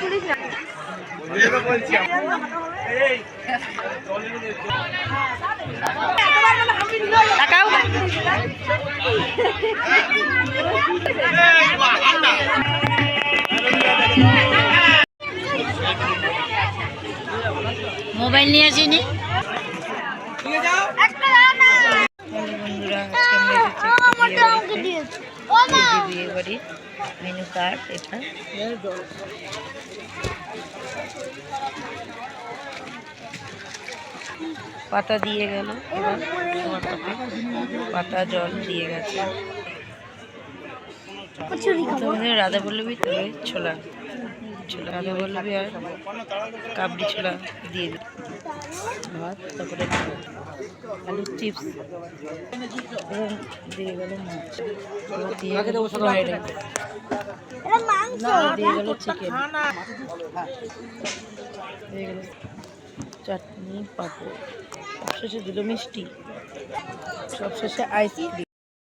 তুলিস না তাকাও মোবাইল নিয়ে আসিনি বন্ধুরা। বিয়ে বাড়ি মেনু কার্ড এটা। পাতা দিয়ে গেল এবার পাতা জল দিয়ে গেছে। রাধা বল্লবী তবে ছোলা। ছোলা রাধা বল্লবী আর কাবলি ছোলা দিয়ে ভাত তারপরে আলুর চিপস এবং দিয়ে গেল মাছ। দিয়ে গেল ফ্রাইড দিয়ে গেল চিকেন দিয়ে গেল চাটনি পাঁপড়। সবশেষে দিল মিষ্টি। সবশেষে আইসক্রিম